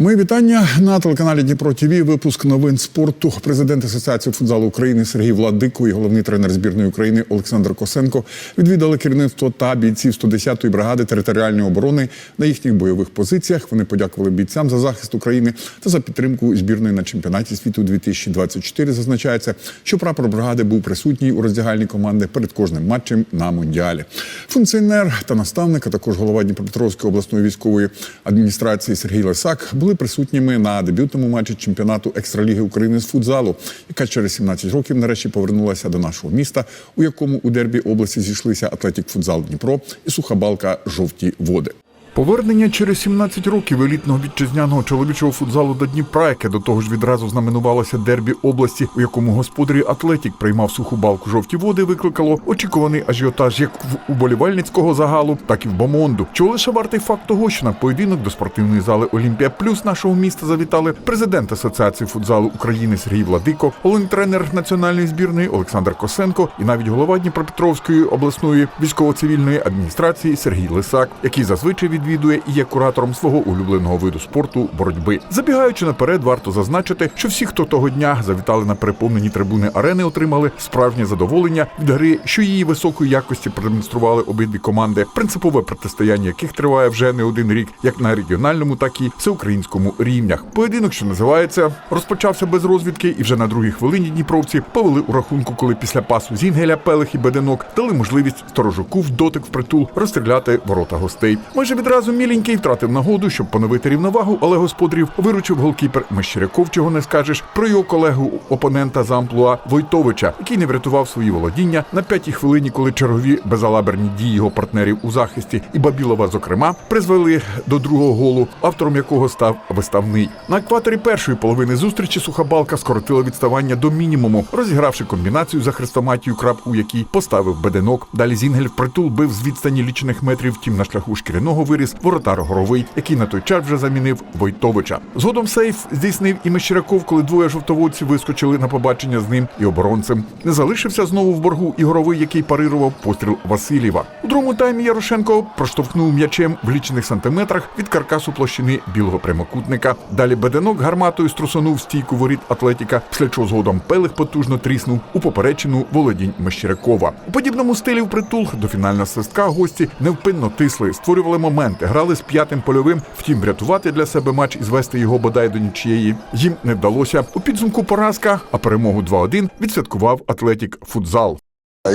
Мої вітання на телеканалі Дніпро ТВ. Випуск новин спорту. Президент Асоціації футзалу України Сергій Владико і головний тренер збірної України Олександр Косенко відвідали керівництво та бійців 110-ї бригади територіальної оборони на їхніх бойових позиціях. Вони подякували бійцям за захист України та за підтримку збірної на чемпіонаті світу 2024. Зазначається, що прапор бригади був присутній у роздягальній команди перед кожним матчем на мундіалі. Функціонер та наставник, а також голова Дніпропетровської обласної військової адміністрації Сергій Лисак були присутніми на дебютному матчі чемпіонату екстраліги України з футзалу, яка через 17 років нарешті повернулася до нашого міста, у якому у дербі області зійшлися Атлетік Футзал Дніпро і Сухабалка Жовті води. Повернення через 17 років елітного вітчизняного чоловічого футзалу до Дніпра, яке до того ж відразу знаменувалося дербі області, у якому господарі Атлетік приймав суху балку жовті води, викликало очікуваний ажіотаж як в уболівальницького загалу, так і в бомонду. Чого лише вартий факт того, що на поєдинок до спортивної зали Олімпія Плюс нашого міста завітали президент Асоціації футзалу України Сергій Владико, головний тренер національної збірної Олександр Косенко і навіть голова Дніпропетровської обласної військово-цивільної адміністрації Сергій Лисак, який зазвичай відвідує і є куратором свого улюбленого виду спорту боротьби. Забігаючи наперед, варто зазначити, що всі, хто того дня завітали на переповнені трибуни арени, отримали справжнє задоволення від гри, що її високої якості продемонстрували обидві команди, принципове протистояння яких триває вже не один рік, як на регіональному, так і всеукраїнському рівнях. Поєдинок, що називається, розпочався без розвідки, і вже на другій хвилині дніпровці повели у рахунку, коли після пасу Зінгеля, Пелих і Беденок дали можливість сторожуку в дотик впритул розстріляти ворота гостей. Майже відразу міленький втратив нагоду, щоб поновити рівновагу, але господарів виручив голкіпер Мещеряков, чого не скажеш, про його колегу опонента з амплуа Войтовича, який не врятував свої володіння на п'ятій хвилині, коли чергові безалаберні дії його партнерів у захисті і Бабілова, зокрема, призвели до другого голу, автором якого став виставний. На екваторі першої половини зустрічі Сухабалка скоротила відставання до мінімуму, розігравши комбінацію за хрестоматію крапку, який поставив беденок. Далі Зінгель впритул бив з відстані лічених метрів, втім на шляху шкіряного виріс воротар Горовий, який на той час вже замінив Войтовича. Згодом сейф здійснив і Мещеряков, коли двоє жовтоводців вискочили на побачення з ним і оборонцем. Не залишився знову в боргу і Горовий, який парирував постріл Васильєва. У другому таймі Ярошенко проштовхнув м'ячем в лічених сантиметрах від каркасу площини білого прямокутника. Далі Беденок гарматою струсонув стійку воріт Атлетіка, після чого згодом Пелих потужно тріснув у поперечину володінь Мещерякова. У подібному стилі впритул до фінального свистка гості невпинно тисли, створювали моменти, грали з п'ятим польовим. Втім, врятувати для себе матч і звести його бодай до нічиєї їм не вдалося. У підсумку поразка, а перемогу 2-1 відсвяткував Атлетік Футзал.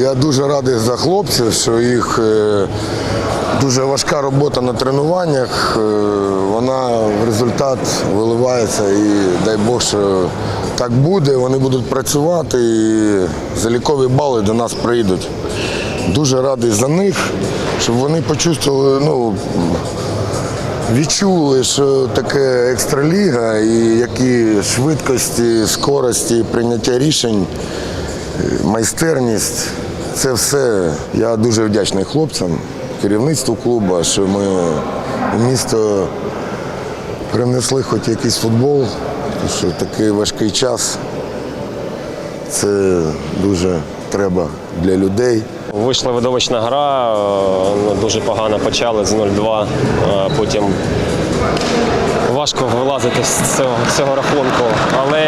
Я дуже радий за хлопців, що їх е, дуже важка робота на тренуваннях. е, Вона в результат виливається і дай Бог, що так буде. Вони будуть працювати і залікові бали до нас прийдуть. Дуже радий за них, щоб вони почувствували, ну, відчули, що таке екстраліга і які швидкості, скорості, прийняття рішень майстерність це все. Я дуже вдячний хлопцям, керівництву клубу, що ми у місто принесли хоч якийсь футбол, що такий важкий час. Це дуже треба для людей. Вийшла видовищна гра, е, ну, дуже погано почали з 0-2. е, Потім важко вилазити з цього, з цього рахунку. Але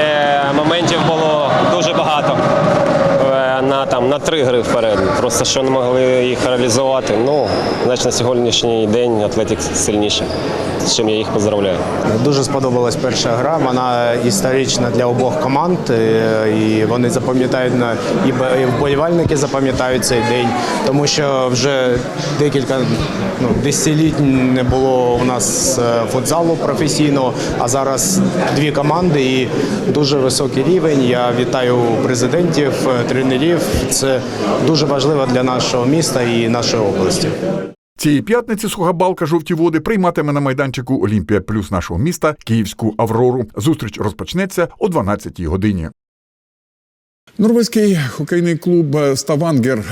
моментів було дуже багато там, на три гри вперед. Просто що не могли їх реалізувати. Ну, значить, на сьогоднішній день Атлетик сильніше. З чим я їх поздравляю. Дуже сподобалась перша гра. Вона історична для обох команд, е, і вони запам'ятають на і вболівальники запам'ятають цей день, тому що вже декілька ну, десятиліть не було у нас е, футзалу професійного, а зараз дві команди і дуже високий рівень. Я вітаю президентів, е, тренерів. Це дуже важливо для нашого міста і нашої області. Цієї п'ятниці Сухабалка жовті води прийматиме на майданчику Олімпія Плюс нашого міста Київську Аврору. Зустріч розпочнеться о 12-й годині. Норвезький хокейний клуб Ставангер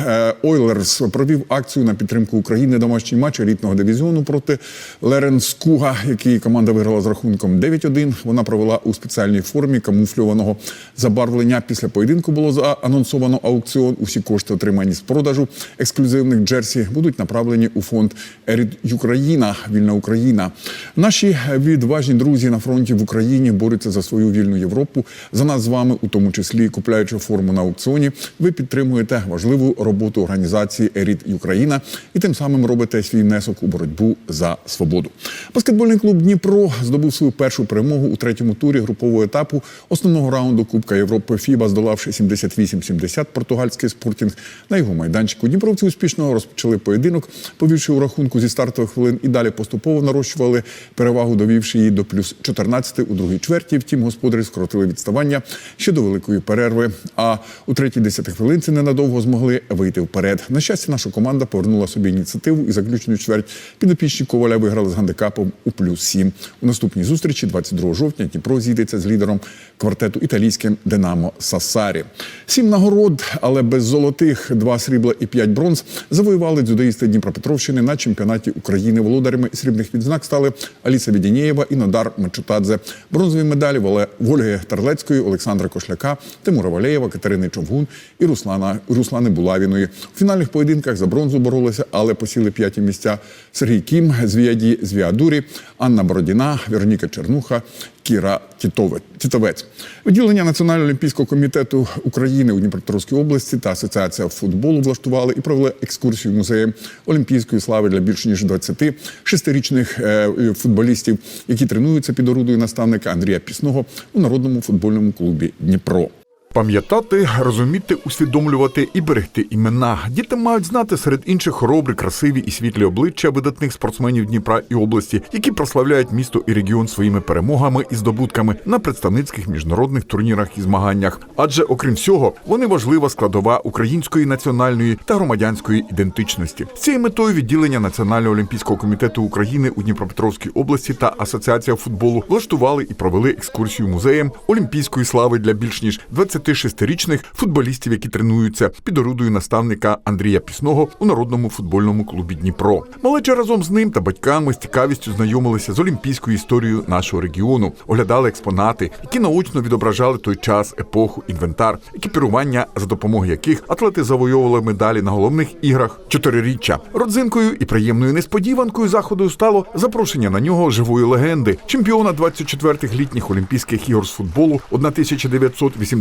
Ойлерс провів акцію на підтримку України домашній матч елітного дивізіону проти Леренскуга, який команда виграла з рахунком 9-1. Вона провела у спеціальній формі камуфльованого забарвлення. Після поєдинку було заанонсовано аукціон. Усі кошти, отримані з продажу ексклюзивних джерсі, будуть направлені у фонд Ерід Україна, вільна Україна. Наші відважні друзі на фронті в Україні борються за свою вільну Європу. За нас з вами, у тому числі купляючи форму на аукціоні, ви підтримуєте важливу роботу організації Ерід Україна і тим самим робите свій внесок у боротьбу за свободу. Баскетбольний клуб Дніпро здобув свою першу перемогу у третьому турі групового етапу основного раунду Кубка Європи ФІБА, здолавши 78-70 португальський спортінг. На його майданчику Дніпровці успішно розпочали поєдинок, повівши у рахунку зі стартових хвилин і далі поступово нарощували перевагу, довівши її до плюс 14 у другій чверті. Втім, господарі скоротили відставання ще до великої перерви. А у третій десяти хвилинці ненадовго змогли вийти вперед. На щастя, наша команда повернула собі ініціативу і заключну чверть підопічні Коваля виграли з гандикапом у плюс 7. У наступній зустрічі, 22 жовтня, Дніпро зійдеться з лідером квартету італійським Динамо Сасарі. Сім нагород, але без золотих, два срібла і п'ять бронз завоювали дзюдоїсти Дніпропетровщини на чемпіонаті України. Володарями срібних відзнак стали Аліса Відінєєва і Нодар Мечутадзе. Бронзові медалі Вольги Тарлецької, Олександра Кошляка, Тимура Валеєва, Катерини Човгун і Руслана Руслани Булавіної. У фінальних поєдинках за бронзу боролися, але посіли п'яті місця Сергій Кім, Звіаді Звіадурі, Анна Бородіна, Вероніка Чернуха. Кіра Тітове- Тітовець. Відділення Національного олімпійського комітету України у Дніпропетровській області та Асоціація футболу влаштували і провели екскурсію музею олімпійської слави для більше ніж 20 шестирічних е, футболістів, які тренуються під орудою наставника Андрія Пісного у народному футбольному клубі Дніпро. Пам'ятати, розуміти, усвідомлювати і берегти імена. Діти мають знати серед інших хоробрі, красиві і світлі обличчя видатних спортсменів Дніпра і області, які прославляють місто і регіон своїми перемогами і здобутками на представницьких міжнародних турнірах і змаганнях. Адже, окрім всього, вони важлива складова української національної та громадянської ідентичності. З цією метою відділення Національного олімпійського комітету України у Дніпропетровській області та Асоціація футболу влаштували і провели екскурсію музеєм олімпійської слави для більш ніж 26-річних футболістів, які тренуються під орудою наставника Андрія Пісного у народному футбольному клубі Дніпро. Малеча разом з ним та батьками з цікавістю знайомилися з олімпійською історією нашого регіону, оглядали експонати, які наочно відображали той час, епоху, інвентар, екіпірування, за допомогою яких атлети завойовували медалі на головних іграх чотириріччя. Родзинкою і приємною несподіванкою заходу стало запрошення на нього живої легенди, чемпіона 24-х літніх Олімпійських ігор з футболу 1988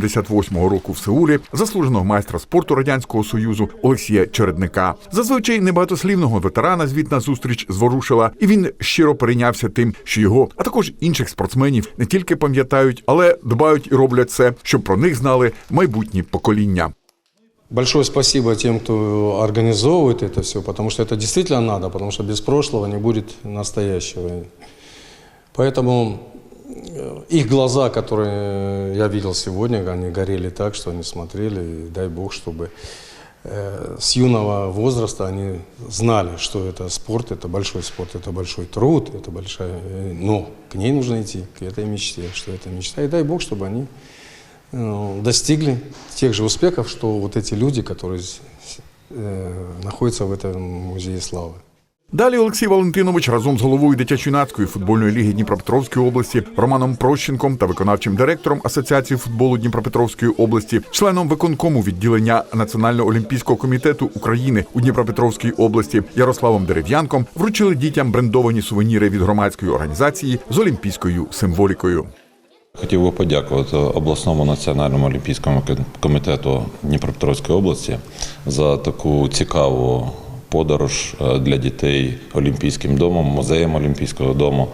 року в Сеулі, заслуженого майстра спорту радянського союзу Олексія Чередника. Зазвичай небагатослівного ветерана звітна зустріч зворушила, і він щиро перейнявся тим, що його, а також інших спортсменів не тільки пам'ятають, але дбають і роблять все, щоб про них знали майбутні покоління. Большое спасибо тем, кто организовывает это все, потому что это действительно надо, потому что без прошлого не будет настоящего. Поэтому э, их глаза, которые я видел сегодня, они горели так, что они смотрели, и дай Бог, чтобы э, с юного возраста они знали, что это спорт, это большой спорт, это большой труд, это большая... э, Но к ней нужно идти, к этой мечте, что это мечта. И дай Бог, чтобы они э, достигли тех же успехов, что вот эти люди, которые с- э, находятся в этом музее славы. Далі Олексій Валентинович разом з головою дитячо-юнацької футбольної ліги Дніпропетровської області Романом Прощенком та виконавчим директором Асоціації футболу Дніпропетровської області, членом виконкому відділення Національного олімпійського комітету України у Дніпропетровській області Ярославом Дерев'янком вручили дітям брендовані сувеніри від громадської організації з олімпійською символікою. Хотів би подякувати обласному національному олімпійському комітету Дніпропетровської області за таку цікаву подорож е, для дітей Олімпійським домом, музеєм Олімпійського дому.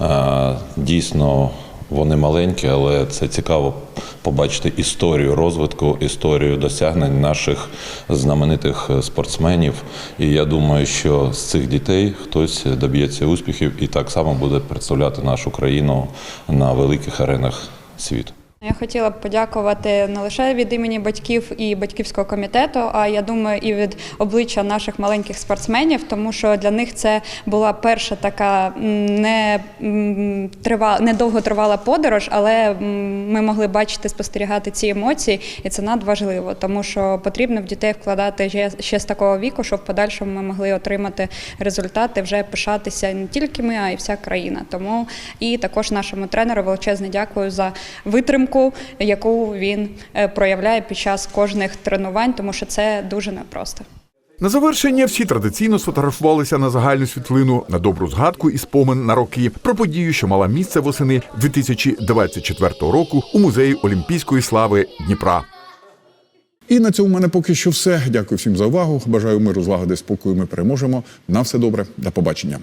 Е, Дійсно, вони маленькі, але це цікаво побачити історію розвитку, історію досягнень наших знаменитих спортсменів. І я думаю, що з цих дітей хтось доб'ється успіхів і так само буде представляти нашу країну на великих аренах світу. Я хотіла б подякувати не лише від імені батьків і батьківського комітету, а я думаю, і від обличчя наших маленьких спортсменів, тому що для них це була перша така не трива, недовго тривала подорож, але ми могли бачити, спостерігати ці емоції, і це надважливо, тому що потрібно в дітей вкладати ще з такого віку, щоб в подальшому ми могли отримати результати, вже пишатися не тільки ми, а й вся країна. Тому і також нашому тренеру величезне дякую за витримку, яку він е, проявляє під час кожних тренувань, тому що це дуже непросто. На завершення всі традиційно сфотографувалися на загальну світлину на добру згадку і спомин на роки про подію, що мала місце восени 2024 року у музеї Олімпійської слави Дніпра. І на цьому в мене поки що все. Дякую всім за увагу. Бажаю миру, злагоди, спокою. Ми переможемо. На все добре. До побачення.